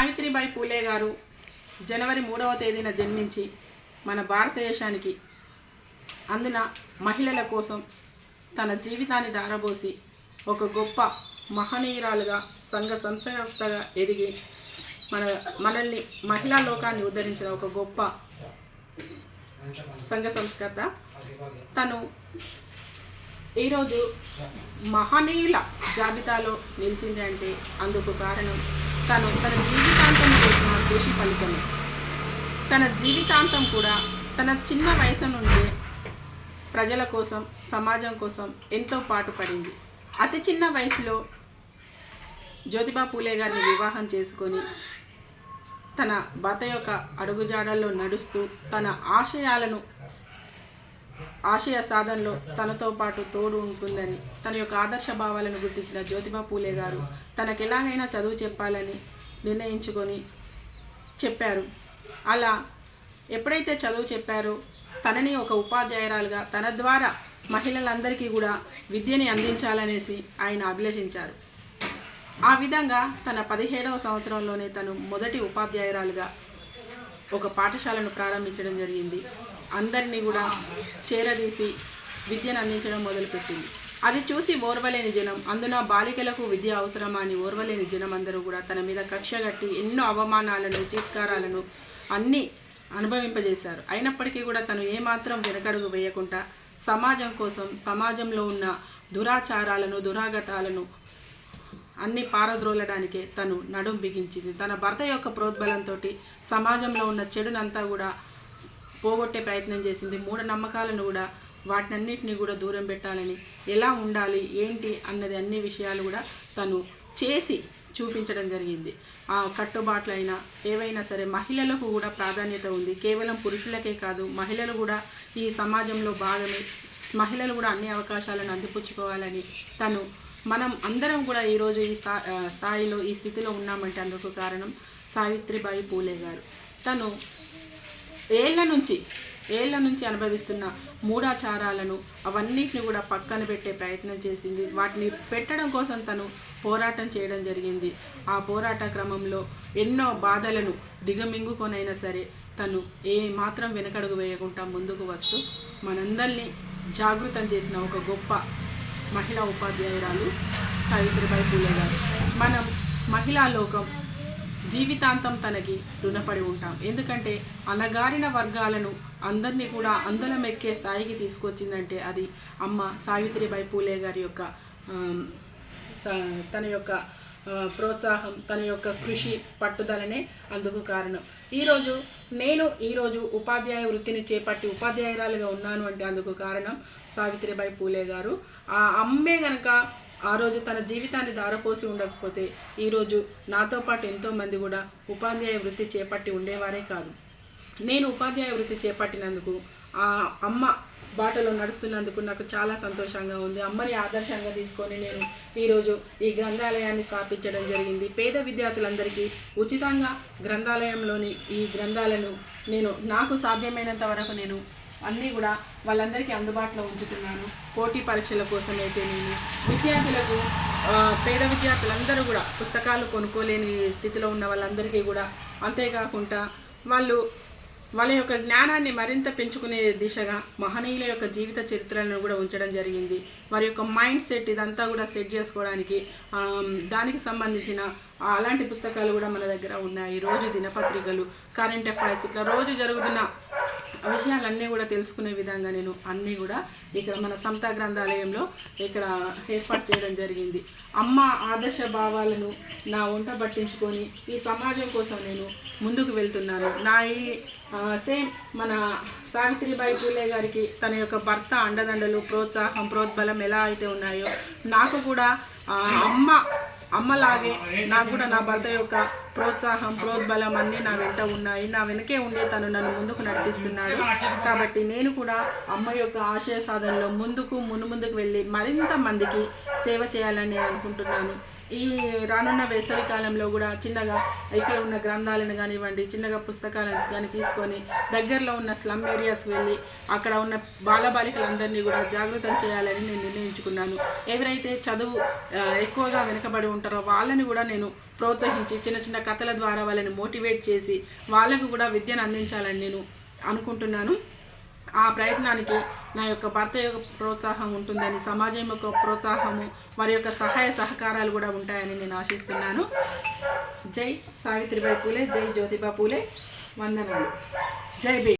సావిత్రిబాయి పూలే గారు జనవరి మూడవ తేదీన జన్మించి మన భారతదేశానికి అందున మహిళల కోసం తన జీవితాన్ని దారబోసి ఒక గొప్ప మహనీయురాలుగా సంఘ సంస్థగా ఎదిగి మన మనల్ని మహిళా లోకాన్ని ఉద్ధరించిన ఒక గొప్ప సంఘ సంస్కర్త తను ఈరోజు మహనీయుల జాబితాలో నిలిచింది అంటే అందుకు కారణం తను తన జీవితాంతం చేసిన కృషి ఫలితమే. తన జీవితాంతం కూడా తన చిన్న వయసు నుండే ప్రజల కోసం సమాజం కోసం ఎంతో పాటుపడింది అతి చిన్న వయసులో జ్యోతిబా పూలే గారిని వివాహం చేసుకొని తన భర్త యొక్క అడుగుజాడల్లో నడుస్తూ తన ఆశయాలను ఆశయ సాధనలో తనతో పాటు తోడు ఉంటుందని తన యొక్క ఆదర్శ భావాలను గుర్తించిన జ్యోతిబా పూలే గారు తనకు ఎలాగైనా చదువు చెప్పాలని నిర్ణయించుకొని చెప్పారు. అలా ఎప్పుడైతే చదువు చెప్పారో తనని ఒక ఉపాధ్యాయురాలుగా తన ద్వారా మహిళలందరికీ కూడా విద్యని అందించాలనేసి ఆయన అభిలషించారు. ఆ విధంగా తన పదిహేడవ సంవత్సరంలోనే తను మొదటి ఉపాధ్యాయురాలుగా ఒక పాఠశాలను ప్రారంభించడం జరిగింది. అందరినీ కూడా చేరదీసి విద్యను అందించడం మొదలుపెట్టింది. అది చూసి ఓర్వలేని జనం అందున బాలికలకు విద్య అవసరమా అని ఓర్వలేని జనం అందరూ కూడా తన మీద కక్ష కట్టి ఎన్నో అవమానాలను చిత్కారాలను అన్నీ అనుభవింపజేశారు. అయినప్పటికీ కూడా తను ఏమాత్రం వెనకడుగు వేయకుండా సమాజం కోసం సమాజంలో ఉన్న దురాచారాలను దురాగతాలను అన్ని పారద్రోలడానికే తను నడుం బిగించింది. తన భర్త యొక్క ప్రోద్బలంతో సమాజంలో ఉన్న చెడునంతా కూడా పోగొట్టే ప్రయత్నం చేసింది. మూఢనమ్మకాలను కూడా వాటినన్నిటిని కూడా దూరం పెట్టాలని ఎలా ఉండాలి ఏంటి అన్నది అన్ని విషయాలు కూడా తను చేసి చూపించడం జరిగింది. ఆ కట్టుబాట్లైనా ఏవైనా సరే మహిళలకు కూడా ప్రాధాన్యత ఉంది. కేవలం పురుషులకే కాదు మహిళలు కూడా ఈ సమాజంలో భాగమే. మహిళలు కూడా అన్ని అవకాశాలను అందిపుచ్చుకోవాలని తను మనం అందరం కూడా ఈరోజు ఈ స్థా స్థాయిలో ఈ స్థితిలో ఉన్నామంటే అందుకు కారణం సావిత్రిబాయి పూలే గారు. తను ఏళ్ళ నుంచి ఏళ్ళ నుంచి అనుభవిస్తున్న మూఢాచారాలను అవన్నిటిని కూడా పక్కన పెట్టే ప్రయత్నం చేసింది. వాటిని పెట్టడం కోసం తను పోరాటం చేయడం జరిగింది. ఆ పోరాట క్రమంలో ఎన్నో బాధలను దిగమింగుకొనైనా సరే తను ఏ మాత్రం వెనకడుగు వేయకుండా ముందుకు వస్తూ మనందరినీ జాగృతం చేసిన ఒక గొప్ప మహిళా ఉపాధ్యాయురాలు సావిత్రిబాయి పూలే గారు. మనం మహిళా లోకం జీవితాంతం తనకి రుణపడి ఉంటాం. ఎందుకంటే అనగారిన వర్గాలను అందరినీ కూడా అందలం ఎక్కే స్థాయికి తీసుకొచ్చిందంటే అది అమ్మ సావిత్రిబాయి పూలే గారి యొక్క తన యొక్క ప్రోత్సాహం తన యొక్క కృషి పట్టుదలనే అందుకు కారణం. ఈరోజు నేను ఈరోజు ఉపాధ్యాయ వృత్తిని చేపట్టి ఉపాధ్యాయురాలుగా ఉన్నాను అంటే అందుకు కారణం సావిత్రిబాయి పూలే గారు. ఆ అమ్మే గనక ఆ రోజు తన జీవితాన్ని దారపోసి ఉండకపోతే ఈరోజు నాతో పాటు ఎంతోమంది కూడా ఉపాధ్యాయ వృత్తి చేపట్టి ఉండేవారే కాదు. నేను ఉపాధ్యాయ వృత్తి చేపట్టినందుకు ఆ అమ్మ బాటలో నడుస్తున్నందుకు నాకు చాలా సంతోషంగా ఉంది. అమ్మని ఆదర్శంగా తీసుకొని నేను ఈరోజు ఈ గ్రంథాలయాన్ని స్థాపించడం జరిగింది. పేద విద్యార్థులందరికీ ఉచితంగా గ్రంథాలయంలోని ఈ గ్రంథాలను నేను నాకు సాధ్యమైనంత వరకు నేను అన్నీ కూడా వాళ్ళందరికీ అందుబాటులో ఉంచుతున్నాను. పోటీ పరీక్షల కోసం అయితే నేను విద్యార్థులకు పేద విద్యార్థులందరూ కూడా పుస్తకాలు కొనుక్కోలేని స్థితిలో ఉన్న వాళ్ళందరికీ కూడా అంతేకాకుండా వాళ్ళు వాళ్ళ యొక్క జ్ఞానాన్ని మరింత పెంచుకునే దిశగా మహనీయుల యొక్క జీవిత చరిత్రలను కూడా ఉంచడం జరిగింది. వారి యొక్క మైండ్ సెట్ ఇదంతా కూడా సెట్ చేసుకోవడానికి దానికి సంబంధించిన అలాంటి పుస్తకాలు కూడా మన దగ్గర ఉన్నాయి. రోజు దినపత్రికలు కరెంట్ అఫైర్స్ ఇట్లా రోజు జరుగుతున్న విషయాలన్నీ కూడా తెలుసుకునే విధంగా నేను అన్నీ కూడా ఇక్కడ మన సంత గ్రంథాలయంలో ఇక్కడ ఏర్పాటు చేయడం జరిగింది. అమ్మ ఆదర్శ భావాలను నా వంట పట్టించుకొని ఈ సమాజం కోసం నేను ముందుకు వెళ్తున్నాను. నా ఈ సేమ్ మన సావిత్రిబాయి పూలే గారికి తన యొక్క భర్త అండదండలు ప్రోత్సాహం ప్రోద్బలం ఎలా అయితే ఉన్నాయో నాకు కూడా అమ్మ అమ్మలాగే నాకు కూడా నా భర్త యొక్క ప్రోత్సాహం ప్రోద్బలం అన్నీ నా వెంట ఉన్నాయి. నా వెనకే ఉండే తను నన్ను ముందుకు నడిపిస్తున్నాడు. కాబట్టి నేను కూడా అమ్మ యొక్క ఆశయ సాధనలో ముందుకు మును ముందుకు వెళ్ళి మరింత మందికి సేవ చేయాలని అనుకుంటున్నాను. ఈ రానున్న వేసవి కాలంలో కూడా చిన్నగా ఇక్కడ ఉన్న గ్రంథాలను కానివ్వండి చిన్నగా పుస్తకాలను కానీ తీసుకొని దగ్గరలో ఉన్న స్లమ్ ఏరియాస్కి వెళ్ళి అక్కడ ఉన్న బాలబాలికలందరినీ కూడా జాగృతం చేయాలని నేను నిర్ణయించుకున్నాను. ఎవరైతే చదువు ఎక్కువగా వెనుకబడి ఉంటారో వాళ్ళని కూడా నేను ప్రోత్సహించి చిన్న చిన్న కథల ద్వారా వాళ్ళని మోటివేట్ చేసి వాళ్ళకు కూడా విద్యను అందించాలని నేను అనుకుంటున్నాను. ఆ ప్రయత్నానికి నా యొక్క భర్త యొక్క ప్రోత్సాహం ఉంటుందని సమాజం యొక్క ప్రోత్సాహము వారి యొక్క సహాయ సహకారాలు కూడా ఉంటాయని నేను ఆశిస్తున్నాను. జై సావిత్రిబాయి పూలే జై జ్యోతిబా పూలే. వందనాలు. జై బే